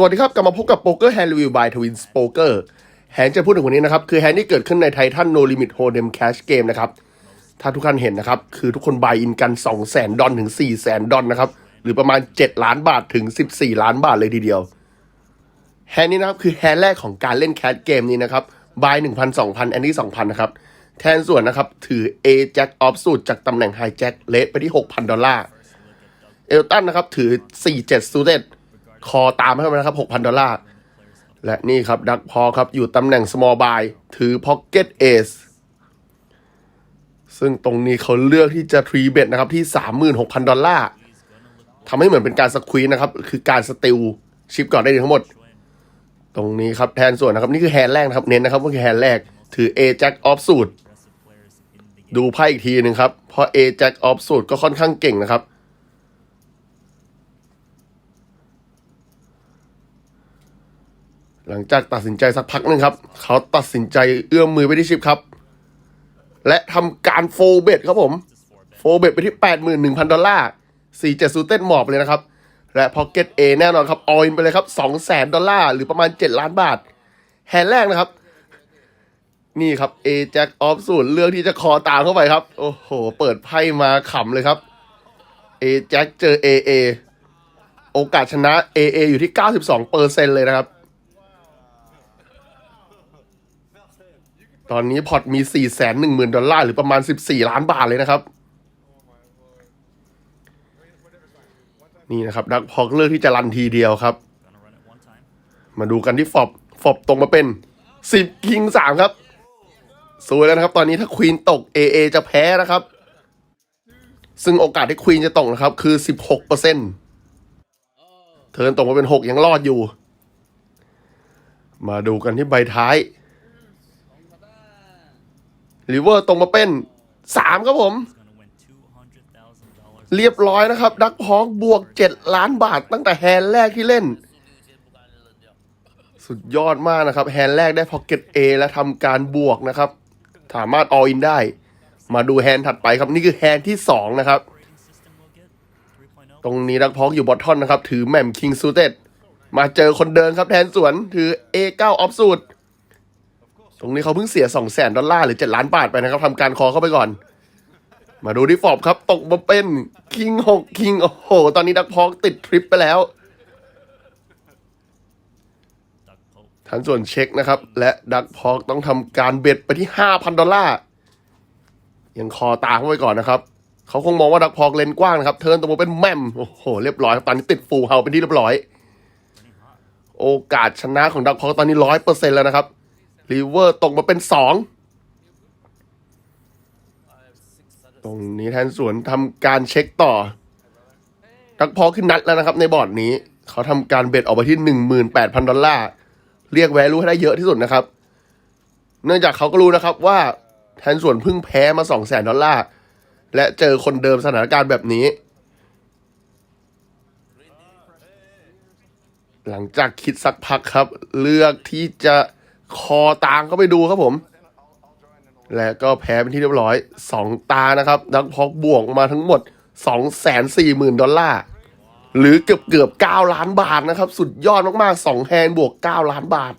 สวัสดีครับ กลับมาพบกับโป๊กเกอร์แฮนด์รีวิว by Twins Poker แฮนด์จะพูดถึงวันนี้นะครับ คือแฮนด์ที่เกิดขึ้นในไททัน No Limit Hold'em Cash Game นะครับ ถ้าทุกท่านเห็นนะครับ คือทุกคนบายอินกัน 2 0 0 0 0 0 ดอลถึง 4 0 0 0 0 ดอลนะครับ หรือประมาณ 7 ล้านบาทถึง 14 ล้านบาทเลยทีเดียว แฮนด์นี้นะครับ คือแฮนด์แรกของการเล่นแค s เกมนี้นะครับบาย1,000 2,000แอนดี้2,000นะครับแทนส่วนนะครับถือ A Jack Off สูตรจากตำแหน่ง High Jack เลทไปที่6,000ดอลลาร์เอลตันนะครับถือ47ซูเดต คอตามให้มานะครับ 6,000 ดอลลาร์ และนี่ครับ ดักพอครับ อยู่ตำแหน่ง small buy ถือ pocket ace ซึ่งตรงนี้เขาเลือกที่จะทรีเบ็ดนะครับ ที่ 36,000 ดอลลาร์ทำให้เหมือนเป็นการสควีนนะครับ คือการสติลชิปก่อนได้ทั้งหมด ตรงนี้ครับแทนส่วนนะครับ นี่คือแฮนด์แรกนะครับ เน้นนะครับว่าคือแฮนด์แรก ถือ A Jack off สูตรดูไพ่อีกทีหนึ่งครับ เพราะ A Jack off สูตรก็ค่อนข้างเก่งนะครับ หลังจากตัดสินใจสักพักหนึ่งครับ เขาตัดสินใจเอื้อมมือไปที่ชิปครับ และทำการโฟเบตครับผม โฟเบตไปที่ 81,000 ดอลลาร์47ซูเต้นหมอบเลยนะครับ และพ็อกเก็ตเอแน่นอนครับ ออยไปเลยครับ 200,000 ดอลลาร์ หรือประมาณ 7 ล้านบาท แฮนด์แรกนะครับ นี่ครับ A แจ็คออฟสูตรเลือกที่จะคอตามเข้าไปครับ โอ้โห เปิดไพ่มาขำเลยครับ A แจ็คเจอ AA โอกาสชนะ AA อยู่ที่ 92เปอร์เซ็นเลยนะครับ ตอนนี้พอร์ตมี 4 1 0 0 0 0 ดอลลาร์ หรือประมาณ 14 ล้านบาทเลยนะครับ นี่นะครับ ดักพอกเลือกที่จะรันทีเดียวครับ มาดูกันที่ฟอบฟอบตรงมาเป็น 10 คิง 3 ครับ สวยแล้วนะครับ ตอนนี้ถ้าควีนตก AA จะแพ้นะครับ ซึ่งโอกาสที่ควีนจะตกนะครับ คือ 16เปอร์เซ็นเทิร์นตกมาเป็น 6 ยังรอดอยู่ มาดูกันที่ใบท้าย ลิเวอร์ตรงมาเป็นสามครับผม เรียบร้อยนะครับ ดักพอกบวกเจ็ดล้านบาทตั้งแต่แฮนด์แรกที่เล่น สุดยอดมากนะครับ แฮนด์แรกได้พ็อกเก็ต A และทำการบวกนะครับ สามารถออินได้ มาดูแฮนด์ถัดไปครับ นี่คือแฮนด์ที่สองนะครับ ตรงนี้ดักพอกอยู่บอททอนนะครับ ถือแหม่มคิงซูเต็ดมาเจอคนเดินครับแทนสวนถือ A9 ออฟสูตร ตรงนี้เขาเพิ่งเสีย2 0 0แสนดอลลาร์หรือ 7 ล้านบาทไปนะครับทำการคอเข้าไปก่อน มาดูที่ฟอบครับ ตกมาเป็นคิงหกคิงโอ้โห ตอนนี้ดักพอกติดทริปไปแล้วทันส่วนเช็คนะครับ และดักพอกต้องทำการเบ็ดไปที่ 5,000 ดอลลาร์ยังคอตาเข้าไปก่อนนะครับเขาคงมองว่าดักพอกเลนกว้างนะครับ เทิร์นตรงมาเป็นแมมโอ้โห เรียบร้อยครับตอนนี้ติดฟูเฮาเป็นที่เรียบร้อย โอกาสชนะของดักพอกตอนนี้ร้อยเปอร์เซ็นต์แล้วนะครับ รีเวอร์ตกมาเป็นสองตรงนี้แทนสวนทำการเช็คต่อดักพอขึ้นนัดแล้วนะครับในบอร์ดนี้ เขาทำการเบ็ดออกไปที่หนึ่งหมื่นแปดพันดอลลาร์ เรียกแวลูให้ได้เยอะที่สุดนะครับ เนื่องจากเขาก็รู้นะครับว่าแทนส่วนเพิ่งแพ้มาสองแสนดอลลาร์ และเจอคนเดิมสถานการณ์แบบนี้ หลังจากคิดสักพักครับ เลือกที่จะ คอตางก็ไปดูครับผม และก็แพ้เป็นที่เรียบร้อยสองตานะครับดักพอกบวกมาทั้งหมดสองแสนสี่หมื่นดอลลาร์ หรือเกือบเกือบเก้าล้านบาทนะครับ สุดยอดมากๆสองแฮนบวกเก้าล้านบาท